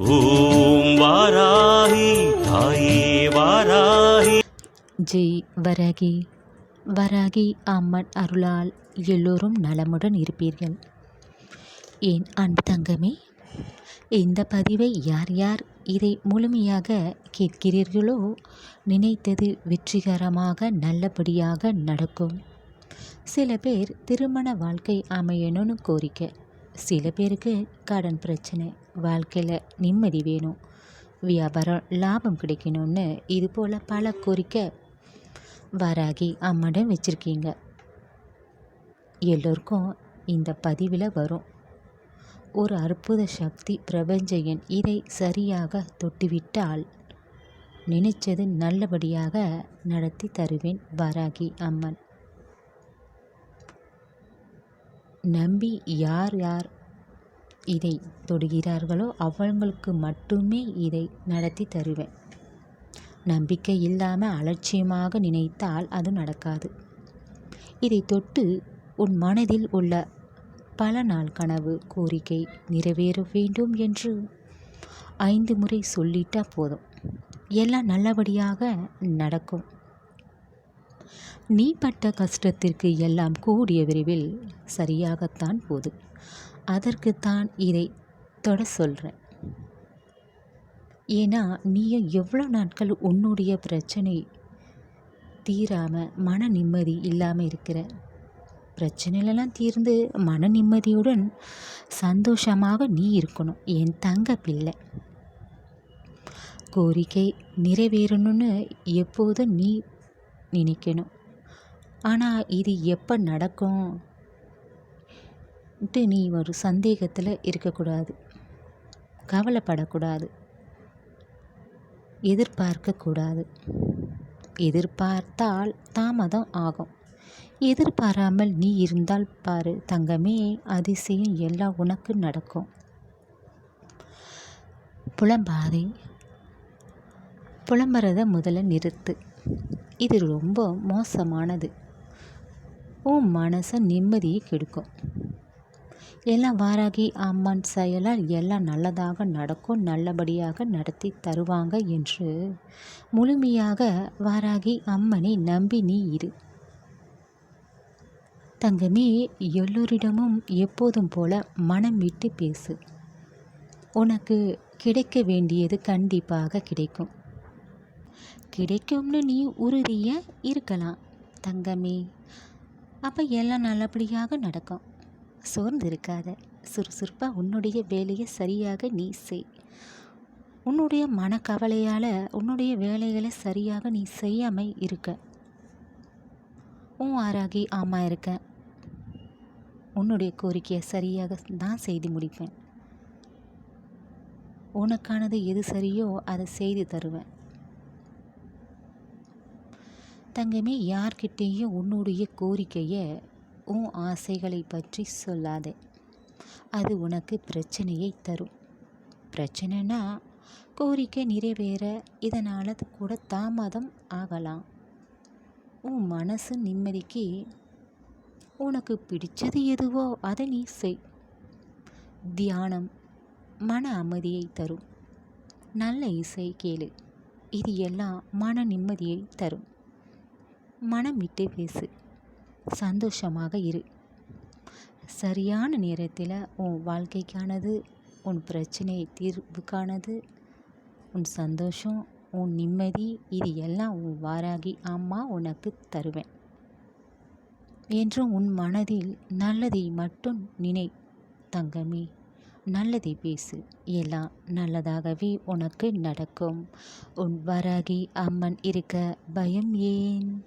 ஓம் வாராகி தாயே வாராகி. ஜெய் வரகி. வராகி அம்மன் அருளால் எல்லோரும் நலமுடன் இருப்பீர்கள். என் அன்பு தங்கமே இந்த பதிவை யார் யார் இதை முழுமையாக கேட்கிறீர்களோ நினைத்தது வெற்றிகரமாக நல்லபடியாக நடக்கும். சில பேர் திருமண வாழ்க்கை அமையணும்னு கோரிக்கை. சில பேருக்கு கடன் பிரச்சனை வாழ்க்கையில் நிம்மதி வேணும். வியாபாரம் லாபம் கிடைக்கணும்னு இது போல் பல கோரிக்கை வராகி அம்மாடம் வச்சுருக்கீங்க. எல்லோருக்கும் இந்த பதிவில் வரும். ஒரு அற்புத சக்தி பிரபஞ்சயன் இதை சரியாக தொட்டுவிட்டால் நினைச்சது நல்லபடியாக நடத்தி தருவேன் வராகி அம்மன். நம்பி யார் யார் இதை தொடுகிறார்களோ அவங்களுக்கு மட்டுமே இதை நடத்தி தருவேன். நம்பிக்கை இல்லாமல் அலட்சியமாக நினைத்தால் அது நடக்காது. இதை தொட்டு உன் மனதில் உள்ள பல நாள் கனவு கோரிக்கை நிறைவேற வேண்டும் என்று ஐந்து முறை சொல்லிட்டா போதும். எல்லாம் நல்லபடியாக நடக்கும். நீ பட்ட கஷ்டத்திற்கு எல்லாம் கூடிய விரைவில் சரியாகத்தான் போகுது. அதற்குத்தான் இதை தொட சொல்கிறேன் ஏன்னா நீ எவ்வளோ நாட்கள் உன்னுடைய பிரச்சனை தீராமல் மன நிம்மதி இல்லாமல் இருக்கிற. பிரச்சனைகளெல்லாம் தீர்ந்து மன நிம்மதியுடன் சந்தோஷமாக நீ இருக்கணும். என் தங்க பிள்ளை. கோரிக்கை நிறைவேறணும்னு எப்போதும் நீ நினைக்கணும். ஆனால் இது எப்போ நடக்கும்? ட்டு நீ ஒரு சந்தேகத்தில் இருக்கக்கூடாது. கவலைப்படக்கூடாது. எதிர்பார்க்கக்கூடாது. எதிர்பார்த்தால் தாமதம் ஆகும். எதிர்பாராமல் நீ இருந்தால் பாரு தங்கமே அதிசயம் எல்லாம் உனக்கு நடக்கும். புலம்பாதை. புலம்புறத முதல்ல நிறுத்து. இது ரொம்ப மோசமானது. உன் மனசை நிம்மதியை கெடுக்கும். எல்லாம் வாராகி அம்மன் செயலால் எல்லாம் நல்லதாக நடக்கும் நல்லபடியாக நடத்தி தருவாங்க என்று முழுமையாக வாராகி அம்மனை நம்பி நீ இரு. தங்கமே எல்லோரிடமும் எப்போதும் போல மனம் விட்டு பேசு. உனக்கு கிடைக்க வேண்டியது கண்டிப்பாக கிடைக்கும். கிடைக்கும்னு நீ உறுதியாக இருக்கலாம் தங்கமே. அப்போ எல்லாம் நல்லபடியாக நடக்கும். சோர்ந்து இருக்காத சுறுசுறுப்பாக உன்னுடைய வேலையை சரியாக நீ செய். உன்னுடைய மனக்கவலையால் உன்னுடைய வேலைகளை சரியாக நீ செய்யாமல் இருக்க. உன் ஆராகி ஆமாம் இருக்க. உன்னுடைய கோரிக்கையை சரியாக நான் செய்து முடிப்பேன். உனக்கானது எது சரியோ அதை செய்து தருவேன். தங்கமே யார்கிட்டேயும் உன்னுடைய கோரிக்கையை உன் ஆசைகளை பற்றி சொல்லாதே. அது உனக்கு பிரச்சனையை தரும். பிரச்சனைனா கோரிக்கை நிறைவேற இதனால் கூட தாமதம் ஆகலாம். உன் மனசு நிம்மதிக்கு உனக்கு பிடிச்சது எதுவோ அதை நீ செய். தியானம் மன அமைதியை தரும். நல்ல இசை கேளு. இது எல்லாம் மன நிம்மதியை தரும். மனம் விட்டு பேசு. சந்தோஷமாக இரு. சரியான நேரத்தில் உன் வாழ்க்கைக்கானது உன் பிரச்சனை தீர்வுக்கானது உன் சந்தோஷம் உன் நிம்மதி இது எல்லாம் உன் வாராகி அம்மா உனக்கு தருவேன். என்றும் உன் மனதில் நல்லதை மட்டும் நினை தங்கமே நல்லதை பேசு. எல்லாம் நல்லதாகவே உனக்கு நடக்கும். உன் வராகி அம்மன் இருக்க பயம் ஏன்?